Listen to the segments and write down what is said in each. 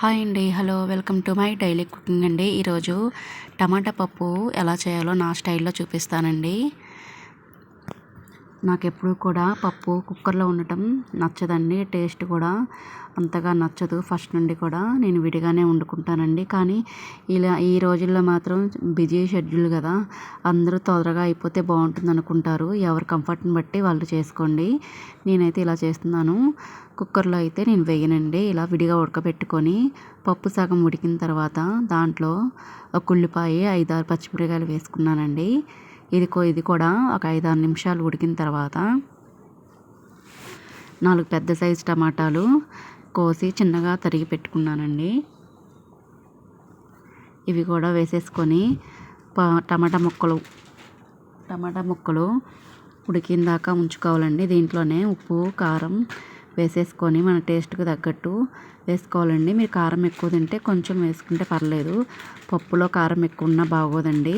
Hi అండి. Hello welcome to my daily cooking అండి. ఈరోజు టమాటా పప్పు ఎలా చేయాలో నా స్టైల్లో చూపిస్తానండి. నాకు ఎప్పుడు కూడా పప్పు కుక్కర్లో ఉండటం నచ్చదండి. టేస్ట్ కూడా అంతగా నచ్చదు. ఫస్ట్ నుండి కూడా నేను విడిగానే వండుకుంటానండి. కానీ ఇలా ఈ రోజుల్లో మాత్రం బిజీ షెడ్యూల్ కదా. అందరూ త్వరగా అయిపోతే బాగుంటుంది అనుకుంటారు ఎవరి కంఫర్ట్ని బట్టి వాళ్ళు చేసుకోండి. నేనైతే ఇలా చేస్తున్నాను. కుక్కర్లో అయితే నేను వేయనండి. ఇలా విడిగా ఉడకబెట్టుకొని పప్పు సగం ఉడికిన తర్వాత దాంట్లో ఒక ఉల్లిపాయ ఐదారు పచ్చిమిరకాయలు వేసుకున్నానండి. ఇది ఇది కూడా ఒక ఐదు ఆరు నిమిషాలు ఉడికిన తర్వాత నాలుగు పెద్ద సైజు టమాటాలు కోసి చిన్నగా తరిగి పెట్టుకున్నానండి. ఇవి కూడా వేసేసుకొని టమాటా ముక్కలు టమాటా ముక్కలు ఉడికిన దాకా ఉంచుకోవాలండి. దీంట్లోనే ఉప్పు కారం వేసేసుకొని మన టేస్ట్కి తగ్గట్టు వేసుకోవాలండి. మీరు కారం ఎక్కువ తింటే కొంచెం వేసుకుంటే పర్లేదు. పప్పులో కారం ఎక్కువ ఉన్నా బాగోదండి.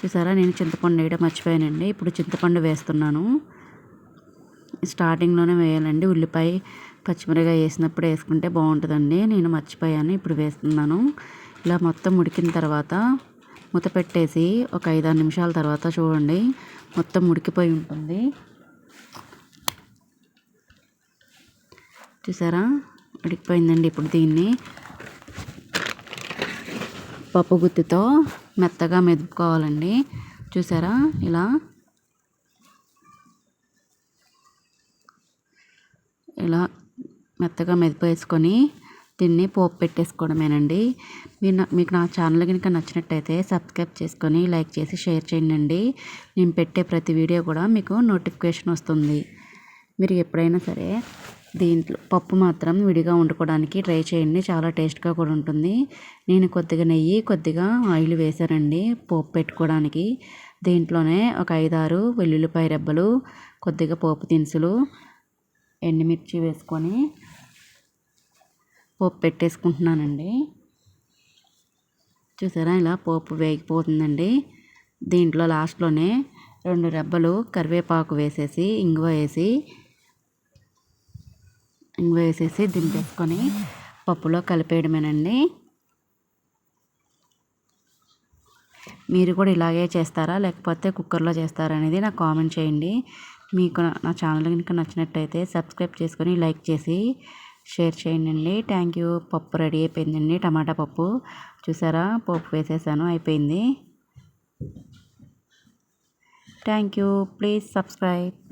చూసారా? నేను చింతపండు వేయడం మర్చిపోయానండి. ఇప్పుడు చింతపండు వేస్తున్నాను. స్టార్టింగ్లోనే వేయాలండి. ఉల్లిపాయ పచ్చిమిరకాయ వేసినప్పుడు వేసుకుంటే బాగుంటుందండి. నేను మర్చిపోయాను. ఇప్పుడు వేస్తున్నాను. ఇలా మొత్తం ఉడికిన తర్వాత మూత పెట్టేసి ఒక ఐదారు నిమిషాల తర్వాత చూడండి. మొత్తం ఉడికిపోయి ఉంటుంది. చూసారా? ఉడికిపోయిందండి ఇప్పుడు దీన్ని. పప్పు గుత్తితో మెత్తగా మెదుపుకోవాలండి. చూసారా? ఇలా. ఇలా మెత్తగా మెదిపేసుకొని దీన్ని పోపు పెట్టేసుకోవడమేనండి. మీరు మీకు నా ఛానల్ కనుక నచ్చినట్టయితే సబ్స్క్రైబ్ చేసుకొని లైక్ చేసి షేర్ చేయండి నేను పెట్టే ప్రతి వీడియో కూడా మీకు నోటిఫికేషన్ వస్తుంది. మీరు ఎప్పుడైనా సరే దీంట్లో పప్పు మాత్రం విడిగా వండుకోవడానికి ట్రై చేయండి. చాలా టేస్ట్గా కూడా ఉంటుంది. నేను కొద్దిగా నెయ్యి కొద్దిగా ఆయిల్ వేశానండి పోపు పెట్టుకోవడానికి. దీంట్లోనే ఒక ఐదారు వెల్లుల్లిపాయ రెబ్బలు కొద్దిగా పోపు దినుసులు ఎండుమిర్చి వేసుకొని పోపు పెట్టేసుకుంటున్నానండి. చూసారా ఇలా పోపు వేగిపోతుందండి. దీంట్లో లాస్ట్లోనే రెండు రెబ్బలు కరివేపాకు వేసేసి ఇంగువ వేసి వేసేసి దింపేసుకొని పప్పులో కలిపేయడమేనండి. మీరు కూడా ఇలాగే చేస్తారా? లేకపోతే కుక్కర్లో చేస్తారా అనేది నాకు కామెంట్ చేయండి. మీకు నా ఛానల్ కనుక నచ్చినట్టయితే సబ్స్క్రైబ్ చేసుకొని లైక్ చేసి షేర్ చేయండి థ్యాంక్ యూ. పప్పు రెడీ అయిపోయిందండి. టమాటా పప్పు. చూసారా? పప్పు వేసేసాను. అయిపోయింది. Thank you. Please subscribe.